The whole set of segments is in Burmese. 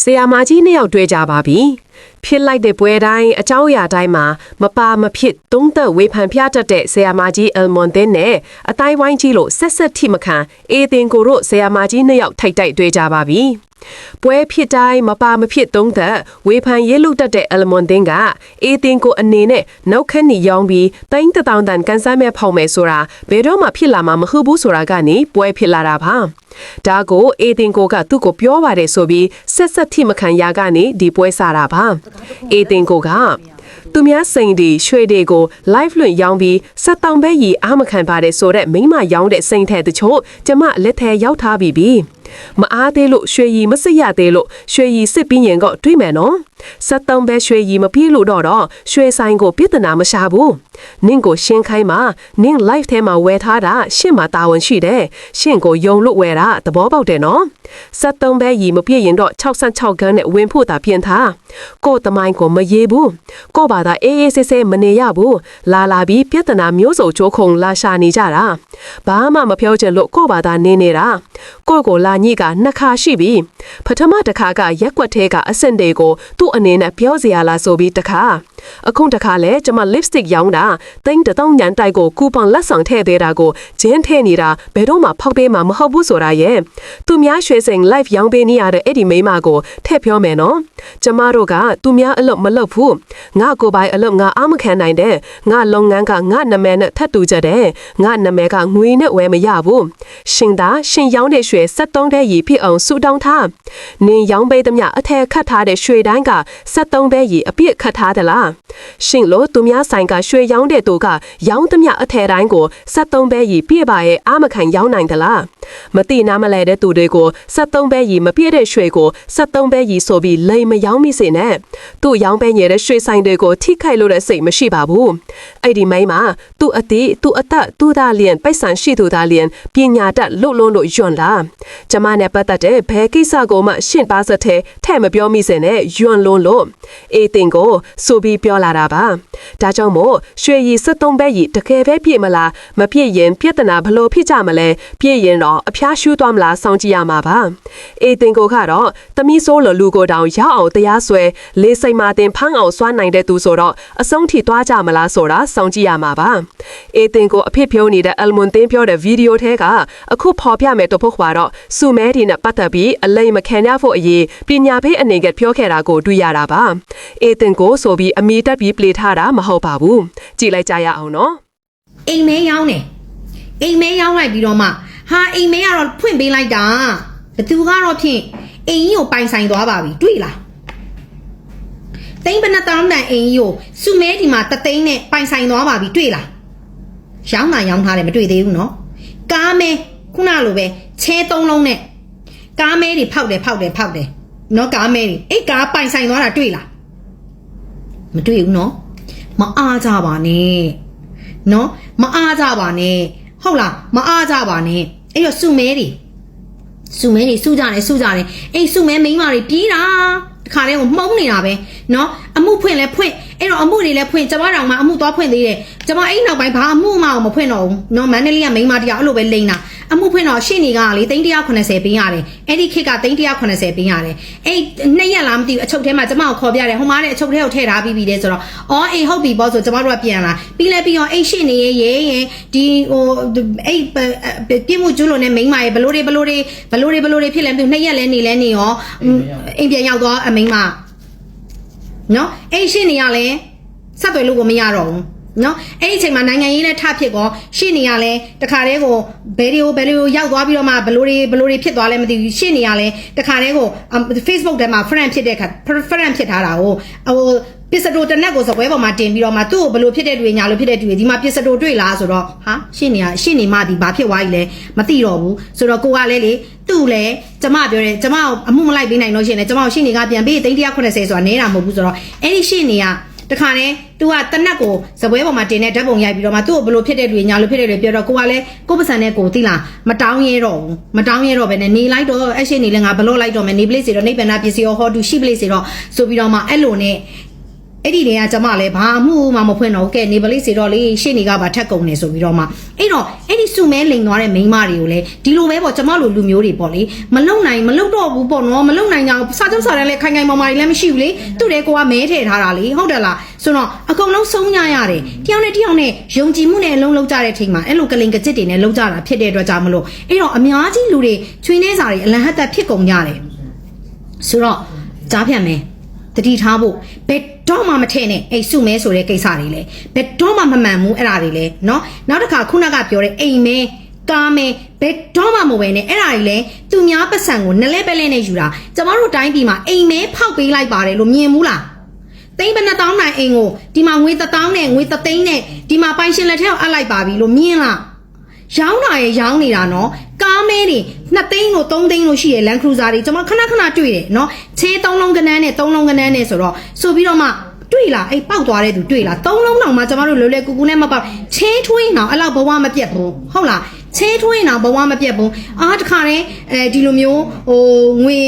ဆရာမကြီးနှစ်ယောက်တွေ့ကြပါပြီဖြစ်လိုက်တဲ့ပွဲတိုင်းအကြောင်းအရာတိုင်းမှာမပါမဖြစ်သုံးသက်ဝေဖန်ပြတတ်တဲ့ဆရာမကြီးအယ်မွန်သင်းနဲ့အတိုင်းဝိုင်းကြီးလို့ဆက်ဆက်ထိမခံအေသင်ကိုတို့ဆရာမကြီးနှစ်ယောက်ထိုက်တိုက်တွေ့ကြပါပြီ ပွဲဖြစ်တိုင်းမပါမဖြစ်သုံးသက်ဝေဖန်ရေးလုပ်တတ်တဲ့အယ်မွန်သင်းကအေသင်ကိုအနေနဲ့နောက်ခက်နေရောင်းပြီးတိုင်းတထောင်တန်ကန်ဆန်းမဲ့ဖောက်မယ်ဆိုတာဘယ်တော့မှဖြစ်လာမှာမဟုတ်ဘူးဆိုတာကနေပွဲဖြစ်လာတာပါဒါကိုအေသင်ကိုကသူ့ကိုပြောပါတယ်ဆိုပြီးဆက်ဆက်ထိမခံရကနေဒီပွဲစားတာပါအေသင်ကိုကသူများစိန်ဒီရွှေတွေကို live လွှင့်ရောင်းပြီးဆက်တောင်ဘဲရီအာမခံပါတယ်ဆိုတော့မိမရောင်းတဲ့စိန်ထဲတချို့ကျမလက်ထဲရောက်ထားပြီပြီ မအားသေးလို့ရွှေရီမစစ်ရသေးလို့ရွှေရီစစ်ပြီးရင်တော့တွေးမယ်နော်ဆက်တောင်ဘဲရွှေရီမပြေးလို့တော့တော့ရွှေဆိုင်ကိုပြဿနာမရှာဘူးနင့်ကိုရှင်းခိုင်းမှာနင့် live ထဲမှာဝယ်ထားတာရှင့်မှာတာဝန်ရှိတယ်ရှင့်ကိုယုံလို့ဝယ်တာသဘောပေါက်တယ်နော်ဆက်တုံးပဲရီမပြည့်ရင်တော့66ခန်းနဲ့ဝင်ဖို့တာပြင်ထားကို့တမိုင်းကိုမရေးဘူးကို့ဘာသာအေးအေးဆေးဆေးမနေရဘူးလာလာပြီးပြဿနာမျိုးစုံချိုးခုံလာရှာနေကြတာဘာမှမပြောချင်လို့ကို့ဘာသာနေနေတာကို့ကိုလာညိကနှစ်ခါရှိပြီပထမတစ်ခါကရက်ကွက်သေးကအဆင့်တွေကိုသူ့အနေနဲ့ပြောစရာလားဆိုပြီးတစ်ခါ အခုတစ်ခါလဲကျမ lipstick ရောင်းတာတိန်းတထောင်ညန်တိုက်ကိုကူပေါင်လက်ဆောင်ထည့်သေးတာကိုဂျင်းထည့်နေတာဘယ်တော့မှဖောက်ပေးမှာမဟုတ်ဘူးဆိုတာရဲ့သူများရွှေစိန် live ရောင်းပေးနေရတဲ့အဲ့ဒီမိန်းမကိုထည့်ပြောမယ်နော်ကျမတို့ကသူများအလုပ်မလုပ်ဘူးငါကိုယ်ပိုင်အလုပ်ငါအမခံနိုင်တဲ့ငါလုပ်ငန်းကငါနာမည်နဲ့ထပ်တူကြတဲ့ငါနာမည်ကငွေနဲ့ဝယ်မရဘူးရှင်သာရှင်ရောင်းတဲ့ရွှေ73တဲ့ရီဖြစ်အောင်ဆူတောင်းထားနင်ရောင်းပေးသမျှအထက်ခတ်ထားတဲ့ရွှေတိုင်းက73ပဲရီအပြည့်ခတ်ထားသလားရှင်လို့သူများဆိုင်ကရွှေရောင်းတဲ့သူကရောင်းသမျှအထက်တိုင်းကို73ပဲရီပြည့်ပါရဲ့အာမခံရောင်းနိုင်သလားမတိနာမလဲတဲ့သူတွေကို73ပဲရီမပြည့်တဲ့ရွှေကို73ပဲရီဆိုပြီးလိမ်မရောင်းမိစေနဲ့သူ့ရောင်းပဲညတဲ့ရွှေဆိုင်တွေကိုထိခိုက်လို့တဲ့စိတ်မရှိပါဘူးအဲ့ဒီမိန်းမသူ့အတိသူ့အသက်သူ့သားလျင်ပိုက်ဆံရှိသူသားလျင်ပညာတတ်လွတ်လွန်းလို့ယွန့်လာကျမနဲ့ပတ်သက်တဲ့ဘယ်ကိစ္စကိုမှရှင့်ပါစတဲ့ထဲ့မပြောမိစေနဲ့ယွန့်လွန်းလို့အေးတင်ကိုဆိုပြီးပြောလာတာပါဒါကြောင့်မို့ရွှေရီ73ဘက်ရီတကယ်ပဲပြည့်မလားမပြည့်ရင်ပြဿနာဘလို့ဖြစ်ကြမလဲပြည့်ရင်တော့အဖျားရှူးသွားမလားစောင့်ကြည့်ရမှာပါအေးတင်ကိုကတော့တမီးဆိုးလလူကိုတောင်ရောက်အောင်တရားစွဲလေးစိတ်မာတင်ဖန်းအောင်စွမ်းနိုင်တဲ့သူဆိုတော့အဆုံးထိသွားကြမလားဆိုတာစောင့်ကြည့်ရမှာပါအေးတင်ကိုအဖြစ်ဖြိုးနေတဲ့အယ်မွန်တင်ပြောတဲ့ဗီဒီယိုထဲကအခုဖော်ပြမယ်တော့ဖို့ကတော့စုမဲဒီနဲ့ပတ်သက်ပြီးအလိမ်မခံရဖို့အရေးပညာပေးအနေကပြောခဲ့တာကိုတွေ့ရတာပါအေးတင်ကိုဆိုပြီးအမိတက်ပြီးပလေထားတာမဟုတ်ပါဘူးကြည့်လိုက်ကြရအောင်နော်အိမ်မဲရောင်းတယ်အိမ်မဲရောင်းလိုက်ပြီးတော့မှဟာအိမ်မဲကတော့ဖွင့်ပေးလိုက်တာဘသူကတော့ဖြင့်အိမ်ကြီးကိုပိုင်ဆိုင်သွားပါပြီတွေ့လားသိန်းဘဏ္ဍတောင်းတန်အိမ်ကြီးကိုစုမဲဒီမှာတသိန်းနဲ့ပိုင်ဆိုင်သွားပါပြီတွေ့လားရောင်းတာရောင်းထားတယ်မတွေ့သေးဘူးနော်ကားမဲခုနလိုပဲချဲသုံးလုံးနဲ့ကားမဲတွေဖောက်တယ်ဖောက်တယ်ဖောက်တယ်နော်ကားမဲတွေအဲ့ကားပိုင်ဆိုင်သွားတာတွေ့လား မတွေ့ဘူးနော်မအားကြပါနဲ့နော်မအားကြပါနဲ့ဟုတ်လားမအားကြပါနဲ့အဲ့တော့စုမဲတွေစုမဲတွေစုကြတယ်စုကြတယ်အဲ့စုမဲမိန်းမတွေပြေးတာတခါတည်းကိုမှုံးနေတာပဲနော်အမှုဖွင့်လဲဖွင့်အဲ့တော့အမှုတွေလဲဖွင့်ကျမတောင်မှအမှုသွားဖွင့်သေးတယ်ကျမအဲ့နောက်ပိုင်းဘာအမှုမှမဖွင့်တော့ဘူးနော်မန္တလေးကမိန်းမတရားအဲ့လိုပဲလိမ့်တာ အမှုဖွင့်တော့ရှင့်နေကလေ380ပေးရတယ်အဲ့ဒီခေတ်က380ပေးရတယ်အဲ့နှစ်ရက်လားမသိဘူးအချုပ်ထဲမှာကျမကိုခေါ်ပြတယ်ဟိုမှာတဲ့အချုပ်ထဲကိုထည့်ထားပြီးပြီတဲ့ဆိုတော့အော်အေးဟုတ်ပြီပေါ့ဆိုကျမတို့ကပြန်လာပြီးလဲပြီးတော့အဲ့ရှင့်နေရဲ့ရဲ့ရဲ့ဒီဟိုအဲ့ပြစ်မှုကျူးလွန်တဲ့မိန်းမရဲ့ဘလို့တွေဘလို့တွေဘလို့တွေဘလို့တွေဖြစ်လဲမသိဘူးနှစ်ရက်လဲနေလဲနေရောအိမ်ပြန်ရောက်သွားအမိန်းမနော်အဲ့ရှင့်နေရလဲဆက်သွယ်လို့ကိုမရတော့ဘူး နော်အဲ့ဒီအချိန်မှာနိုင်ငံရေးနဲ့ထဖြစ်ကောရှေ့နေရလဲတခါတည်းကိုဘယ်တွေကိုဘယ်တွေကိုရောက်သွားပြီးတော့မှဘလို့တွေဘလို့တွေဖြစ်သွားလဲမသိဘူးရှေ့နေရလဲတခါတည်းကို Facebook ထဲမှာ friend ဖြစ်တဲ့ခါ friend ဖြစ်ထားတာကိုဟိုပစ္စတိုတနက်ကိုစပွဲပေါ်မှာတင်ပြီးတော့မှသူ့ကိုဘလို့ဖြစ်တဲ့တွေညာလို့ဖြစ်တဲ့တွေဒီမှာပစ္စတိုတွေ့လားဆိုတော့ဟာရှေ့နေရရှေ့နေမှဒီဘာဖြစ်သွားပြီလဲမသိတော့ဘူးဆိုတော့ကိုကလည်းလေသူ့လည်းကျမပြောတယ်ကျမအမှုမလိုက်ပေးနိုင်တော့ရှင်းတယ်ကျမရှေ့နေကပြန်ပေး380ဆိုတာနဲတာမဟုတ်ဘူးဆိုတော့အဲ့ဒီရှေ့နေက တခါနဲ့ तू ကတနက်ကိုဇပွဲပေါ်မှာတင်တဲ့ဓာတ်ပုံရိုက်ပြီးတော့မှသူ့ကိုဘလို့ဖြစ်တဲ့တွေညာလို့ဖြစ်တဲ့တွေပြောတော့ကိုကလည်းကိုပစံနဲ့ကိုသိလားမတောင်းရဲတော့ဘူးမတောင်းရဲတော့ပဲနဲ့နေလိုက်တော့အရှိနေလဲငါဘလို့လိုက်တော့မယ်နေပလေးစီတော့နေပန္နာပစ္စည်းရောဟောတူရှိပလေးစီတော့ဆိုပြီးတော့မှအဲ့လိုနဲ့ အဲ့ဒီတည်းကကျမလည်းဘာမှမမဖွင့်တော့ဘူးကဲနေပလိစီတော့လေရှေ့နေကပါထက်ကုန်နေဆိုပြီးတော့မှအဲ့တော့အဲ့ဒီစုမဲလိန်သွားတဲ့မိန်းမတွေကိုလည်းဒီလိုပဲပေါ့ကျမလိုလူမျိုးတွေပေါ့လေမလုံနိုင်မလုံတော့ဘူးပေါ့နော်မလုံနိုင်ကြဘူးစာချုပ်စာတမ်းလည်းခိုင်ခိုင်မာမာတွေလည်းမရှိဘူးလေသူတွေကကိုကမဲထည့်ထားတာလေဟုတ်တယ်လားဆိုတော့အကုန်လုံးဆုံးညရတယ်တယောက်နဲ့တယောက်နဲ့ယုံကြည်မှုနဲ့အလုံးလုံးကြတဲ့အချိန်မှာအဲ့လိုကလိန်ကကြစ်တွေနဲ့လုံးကြတာဖြစ်တဲ့အတွက်ကြောင့်မလို့အဲ့တော့အများကြီးလူတွေချွေးနေစာတွေအလံဟတ်သက်ဖြစ်ကုန်ကြတယ်ဆိုတော့ကြားဖြတ်မယ် တတိထားဖို့ဘယ်တော့မှမထည့်နဲ့အိတ်စုမဲဆိုတဲ့ကိစ္စတွေလေဘယ်တော့မှမမှန်ဘူးအဲ့ဒါတွေလေเนาะနောက်တစ်ခါခုနကပြောတဲ့အိမ်မဲကားမဲဘယ်တော့မှမဝယ်နဲ့အဲ့ဒါတွေလေသူများပတ်စံကိုနလဲပဲလဲနဲ့ယူတာကျမတို့တိုင်းပြည်မှာအိမ်မဲဖောက်ပေးလိုက်ပါတယ်လို့မြင်ဘူးလားသိန်းဘယ်နှတောင်းနိုင်အိမ်ကိုဒီမှာငွေတစ်တောင်းနဲ့ငွေတစ်သိန်းနဲ့ဒီမှာပိုင်ရှင်လက်ထက်ကိုအပ်လိုက်ပါပြီလို့မြင်လား ရောင်းတာရယ်ရောင်းနေတာနော်ကားမဲတွေ 2သိန်းလို့3သိန်းလို့ရှိရလန်ခရူဇာတွေကျွန်မခဏခဏတွေ့တယ်နော်ခြေ3လုံးကနန်းနဲ့3လုံးကနန်းနဲ့ဆိုတော့ဆိုပြီးတော့မှတွေ့လားအဲ့ပေါက်သွားတဲ့သူတွေ့လားသုံးလုံးတောင်မှကျမတို့လွယ်လွယ်ကူကူနဲ့မပေါက်ချင်းထွေးအောင်အဲ့လောက်ဘဝမပြတ်ဘူးဟုတ်လားချင်းထွေးအောင်ဘဝမပြတ်ဘူးအားတခါတည်းအဲဒီလိုမျိုးဟိုငွေ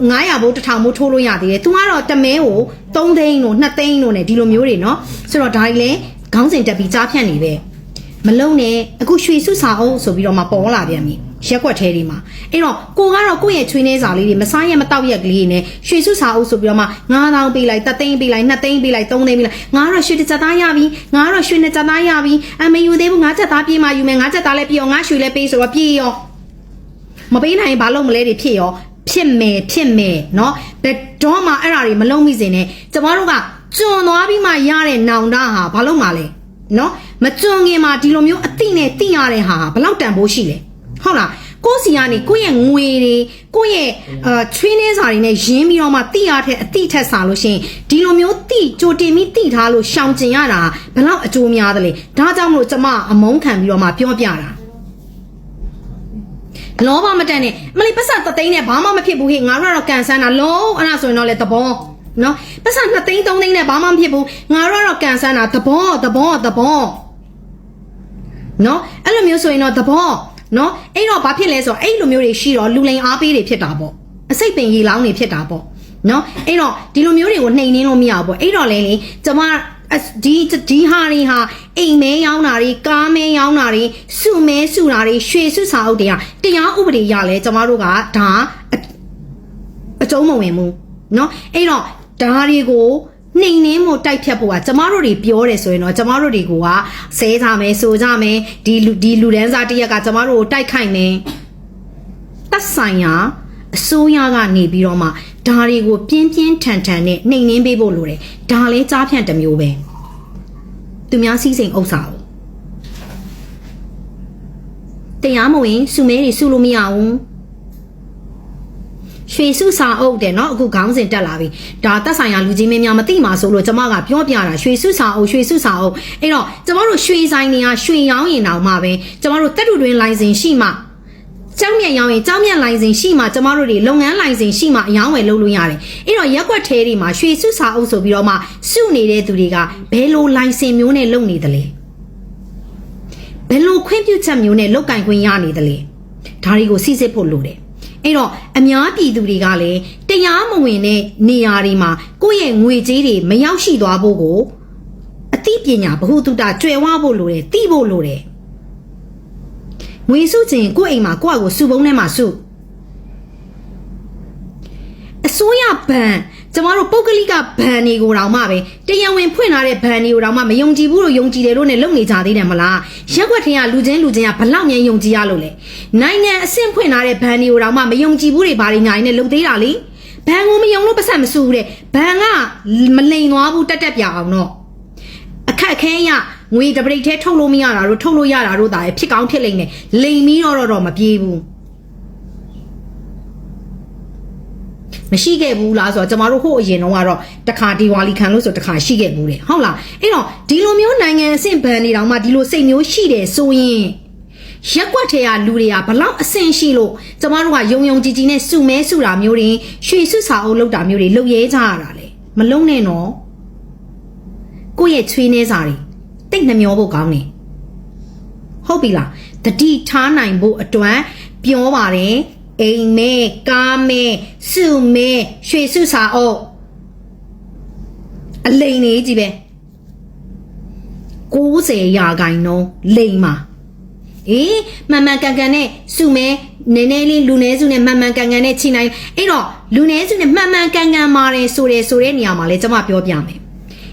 900ဘိုး1000ဘိုးထိုးလို့ရသေးတယ်သူကတော့တမဲကို3သိန်းလို့2သိန်းလို့ ਨੇ ဒီလိုမျိုးတွေနော်ဆိုတော့ဒါကြီးလဲခေါင်းစဉ်တက်ပြီးကြားဖြန့်နေပဲမလုံနဲ့အခုရွှေစုစာအုပ်ဆိုပြီးတော့မှပေါ်လာပြန်ပြီ ရက်ွက်သေးတွေမှာအဲ့တော့ကိုကတော့ကိုယ့်ရဲ့ချွေးနေစာလေးတွေမစားရမတောက်ရက်ကလေးတွေနဲ့ရွှေစုစာအုပ်ဆိုပြီးတော့မှ9000ပေးလိုက်3သိန်းပေးလိုက်2သိန်းပေးလိုက်3သိန်းပေးလိုက်ငါကတော့ရွှေတစ်ချက်သားရပြီငါကတော့ရွှေနှစ်ချက်သားရပြီအမယူသေးဘူးငါချက်သားပြေးမှယူမယ်ငါချက်သားလည်းပြေးအောင်ငါရွှေလည်းပေးဆိုတော့ပြေးရောမပေးနိုင်ရင်ဘာလို့မလဲတွေဖြစ်ရောဖြစ်မယ်ဖြစ်မယ်เนาะဘယ်တော့မှအဲ့ဒါတွေမလုံးမိစေနဲ့ကျမတို့ကကျွံသွားပြီးမှရတဲ့နောင်တဟာဘာလို့မှလဲ နော်မကြုံခင်မှာဒီလိုမျိုးအတိနဲ့တိရတဲ့ဟာဘယ်လောက်တန်ဖိုးရှိလဲ ဟုတ်လားကိုယ့်စီကနေကိုယ့်ရဲ့ငွေတွေကိုယ့်ရဲ့အာချွေးနှင်းစာတွေနဲ့ရင်းပြီးတော့မှတိရတဲ့အတိထက်စာလို့ရှိရင်ဒီလိုမျိုးတိကြိုတင်ပြီးတိထားလို့ရှောင်ကျင်ရတာဘယ်လောက်အကျိုးများသလဲဒါကြောင့်မလို့ကျမအမုန်းခံပြီးတော့မှပြောပြတာလောဘမတန်နဲ့မလေးပတ်စံတသိန်းနဲ့ဘာမှမဖြစ်ဘူးဟေ့ငါတို့ကတော့ကန်ဆန်းတာလုံးအဲ့ဒါဆိုရင်တော့လေသဘောနော်ပတ်စံ2သိန်း3သိန်းနဲ့ဘာမှမဖြစ်ဘူးငါတို့ကတော့ကန်ဆန်းတာသဘောသဘောသဘောနော်အဲ့လိုမျိုးဆိုရင်တော့သဘော နော်အဲ့တော့ဘာဖြစ်လဲဆိုတော့အဲ့လိုမျိုးတွေရှိတော့လူလိန်အားပေးတွေဖြစ်တာပေါ့အစိတ်ပင်ရေလောင်းတွေဖြစ်တာပေါ့နော်အဲ့တော့ဒီလိုမျိုးတွေကိုနှိမ်နှင်းလို့မရဘူးပေါ့အဲ့တော့လေလေကျမအစဒီဒီဟာတွေဟာအိမ်မဲရောင်းတာတွေကားမဲရောင်းတာတွေစုမဲစုတာတွေရွှေစုစာအုပ်တွေကတရားဥပဒေရလဲကျမတို့ကဒါအ အကျုံးမဝင်ဘူးเนาะအဲ့တော့ဓာတွေကို နှိမ်နှင်းမှုတိုက်ဖြတ်ဖို့ကကျမတို့တွေပြောတယ်ဆိုရင်တော့ကျမတို့တွေကဆဲကြမယ်ဆိုကြမယ်ဒီလူဒီလူဒန်းစားတစ်ရက်ကကျမတို့ကိုတိုက်ခိုက်မယ်သက်ဆိုင်ရာအစိုးရကနေပြီးတော့မှဓာတွေကိုပြင်းပြင်းထန်ထန်နဲ့နှိမ်နှင်းပေးဖို့လိုတယ်ဒါလဲကြားဖြန့်တစ်မျိုးပဲသူများစီးစိမ်ဥစ္စာကိုတရားမဝင်စုမဲတွေစုလို့မရဘူး ရွှေစုစာအုပ်တယ်နော်အခုခေါင်းစဉ်တက်လာပြီဒါသက်ဆိုင်ရာလူကြီးမင်းများမသိမှာဆိုလို့ကျမကပြောပြတာရွှေစုစာအုပ်ရွှေစုစာအုပ်အဲ့တော့ကျမတို့ရွှေဆိုင်တွေကရွှေရောင်းရင်တောင်မှပဲကျမတို့တက်တူတွင်လိုင်စင်ရှိမှကျောင်းမြန်ရောင်းရင်ကျောင်းမြန်လိုင်စင်ရှိမှကျမတို့တွေလုပ်ငန်းလိုင်စင်ရှိမှအယောင်းဝယ်လုပ်လို့ရတယ်။အဲ့တော့ရက်ွက်ထဲတွေမှာရွှေစုစာအုပ်ဆိုပြီးတော့မှစုနေတဲ့သူတွေကဘယ်လိုလိုင်စင်မျိုးနဲ့လုပ်နေသလဲ။ဘယ်လိုခွင့်ပြုချက်မျိုးနဲ့လုပ်ကင်ခွင့်ရနေသလဲ။ဒါတွေကိုစစ်စစ်ဖို့လိုတယ် အဲ့တော့အများပြည်သူတွေကလည်းတရားမဝင်တဲ့နေရာတွေမှာကိုယ့်ရဲ့ငွေကြေးတွေမရောက်ရှိသွားဖို့ကိုအသိပညာဘ ഹു တုတကျွယ်ဝဖို့လိုတယ်သိဖို့လိုတယ်ငွေစုခြင်းကိုယ့်အိမ်မှာကိုယ့်အကိုစုပုံးထဲမှာစုအစိုးရဘဏ် ကျမတို့ပုဂ္ဂလိကဘဏ်တွေကိုတောင်မှပဲတရားဝင်ဖွင့်ထားတဲ့ဘဏ်တွေကိုတောင်မှမယုံကြည်ဘူးလို့ယုံကြည်တယ်လို့ ਨੇ လုပ်နေကြသေးတယ်မလားရက်ွက်ထင်ကလူချင်းလူချင်းကဘလောက်မြန်ယုံကြည်ရလို့လဲနိုင်ငံအဆင့်ဖွင့်ထားတဲ့ဘဏ်တွေကိုတောင်မှမယုံကြည်ဘူးတွေဘာတွေညာနေလုပ်သေးတာလေဘဏ်ကိုမယုံလို့ပတ်ဆက်မစုဘူးတဲ့ဘဏ်ကမလိန်သွားဘူးတက်တက်ပြအောင်တော့အခက်အခဲရငွေတပရိတ်ထဲထုတ်လို့မရတာတို့ထုတ်လို့ရတာတို့ဒါပဲဖြစ်ကောင်းဖြစ်လိမ့်မယ်လိန်ပြီးတော့တော့မပြေးဘူး မရှိခဲ့ဘူးလားဆိုတော့ကျမတို့ဟိုအရင်တော့ကတော့တခါဒီဝါလီခံလို့ဆိုတခါရှိခဲ့ဘူးတယ်ဟုတ်လားအဲ့တော့ဒီလိုမျိုးနိုင်ငံအဆင့်ဘဏ်တွေတောင်မှဒီလိုစိတ်မျိုးရှိတယ်ဆိုရင်ရက်ကွက်ထဲကလူတွေကဘလောက်အဆင့်ရှိလို့ကျမတို့ကယုံယုံကြည်ကြည်နဲ့စုမဲစုတာမျိုးတွေရွှေစုစာအုပ်လောက်တာမျိုးတွေလုပ်ရဲကြရတာလေမလုံးနဲ့နော်ကိုယ့်ရဲ့ချွေးနှဲစာတွေတိတ်နှမျောဖို့ကောင်းတယ်ဟုတ်ပြီလားတတိထားနိုင်ဖို့အတွက်ပြောပါတယ် အိမ်မဲကားမဲစုမဲရွှေစုစာအုပ်အလိန်နေကြီးပဲ90ရာခိုင်နှုန်းလိန်မှာအေးမှန်မှန်ကန်ကန်နဲ့စုမဲနည်းနည်းလေးလူနည်းစုနဲ့မှန်မှန်ကန်ကန်နဲ့ချိနိုင်အဲ့တော့လူနည်းစုနဲ့မှန်မှန်ကန်ကန်မာတယ်ဆိုတယ်ဆိုတဲ့နေရာမှာလဲကျွန်မပြောပြမယ်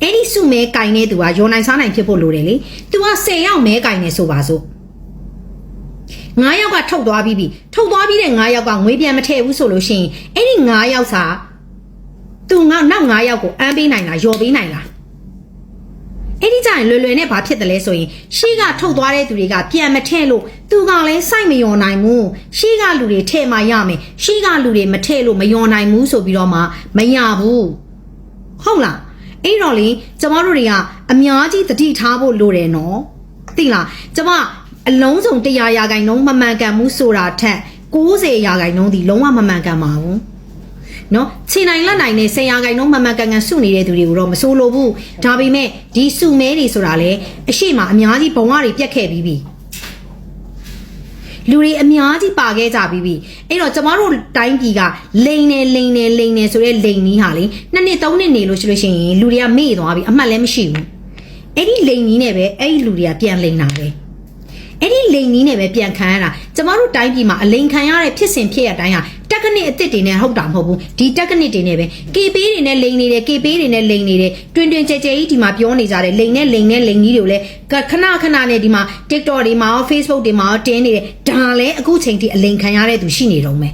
အဲ့ဒီစုမဲကင်တဲ့သူကရောနိုင်စားနိုင်ဖြစ်ဖို့လိုတယ်လေ။ तू က10ယောက်မဲကင်နေဆိုပါစို့။ 9ယောက်ကထုတ်သွားပြီးပြီ။ထုတ်သွားပြီးတဲ့9ယောက်ကငွေပြန်မထည့်ဘူးဆိုလို့ရှိရင်အဲ့ဒီ9ယောက်စာသူငါနောက်9ယောက်ကိုအမ်းပေးနိုင်လားယော်ပေးနိုင်လားအဲ့ဒီကြရင်လွယ်လွယ်နဲ့ဘာဖြစ်တယ်လဲဆိုရင်ရှေ့ကထုတ်သွားတဲ့သူတွေကပြန်မထည့်လို့သူကလည်းစိုက်မယုံနိုင်ဘူးရှေ့ကလူတွေထည့်မှရမယ်ရှေ့ကလူတွေမထည့်လို့မယုံနိုင်ဘူးဆိုပြီးတော့မှမရဘူးဟုတ်လားအဲ့တော့လေကျမတို့တွေကအများကြီးတတိထားဖို့လိုတယ်နော်သိလားကျမ အလုံးစုံ100ရာခိုင်နှုန်းမမှန်ကန်မှုဆိုတာထက်90ရာခိုင်နှုန်းဒီလုံးဝမမှန်ကန်ပါဘူးနော်ခြေနိုင်လက်နိုင်နဲ့ဆယ်ရာခိုင်နှုန်းမမှန်ကန်ကန်စုနေတဲ့သူတွေကိုတော့မဆိုးလို့ဘူးဒါပေမဲ့ဒီစုမဲတွေဆိုတာလေအရှိမအများကြီးဘဝတွေပြတ်ခဲ့ပြီးပြီလူတွေအများကြီးပါခဲ့ကြပြီးပြီအဲ့တော့ကျမတို့တိုင်းပြည်ကလိန်နေလိန်နေလိန်နေဆိုတဲ့လိန်ကြီးဟာလေနှစ်နှစ်သုံးနှစ်နေလို့ရှိလို့ရှိရင်လူတွေကမေ့သွားပြီအမှတ်လည်းမရှိဘူးအဲ့ဒီလိန်ကြီးနဲ့ပဲအဲ့ဒီလူတွေကပြန်လိန်တာပဲ အဲ့ဒီလိန်ကြီးနဲ့ပဲပြန်ခံရတာကျမတို့တိုင်းပြည်မှာအလိန်ခံရတဲ့ဖြစ်စဉ်ဖြစ်ရတိုင်းဟာတက်ကနစ်အစ်စ်တွေနဲ့ဟုတ်တာမဟုတ်ဘူးဒီတက်ကနစ်တွေနဲ့ပဲကေပေးတွေနဲ့လိန်နေတယ်ကေပေးတွေနဲ့လိန်နေတယ်တွင်တွင်ကြဲကြဲကြီးဒီမှာပြောနေကြတယ်လိန်နဲ့လိန်နဲ့လိန်ကြီးတွေကိုလည်းခဏခဏနဲ့ဒီမှာ TikTok တွေမှာရော Facebook တွေမှာရောတင်းနေတယ်ဒါလည်းအခုချိန်ထိအလိန်ခံရတဲ့သူရှိနေတော့မယ်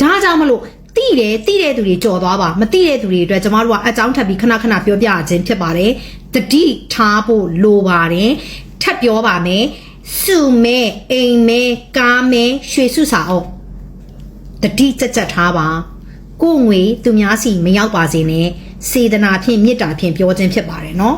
ဒါကြောင့်မလို့ တိတယ်တိတဲ့သူတွေကြော်သွားပါမတိတဲ့သူတွေအတွက်ကျမတို့ကအကြောင်းထပ်ပြီးခဏခဏပြောပြခြင်းဖြစ်ပါတယ်တတိထားဖို့လိုပါတယ်ထပ်ပြောပါမယ်စုမဲအိမ်မဲကားမဲရွှေစုစာအုပ်တတိကြက်ကြက်ထားပါကိုယ်ငွေသူများစီမရောက်ပါစေနဲ့စေတနာဖြင့်မေတ္တာဖြင့်ပြောခြင်းဖြစ်ပါတယ်နော်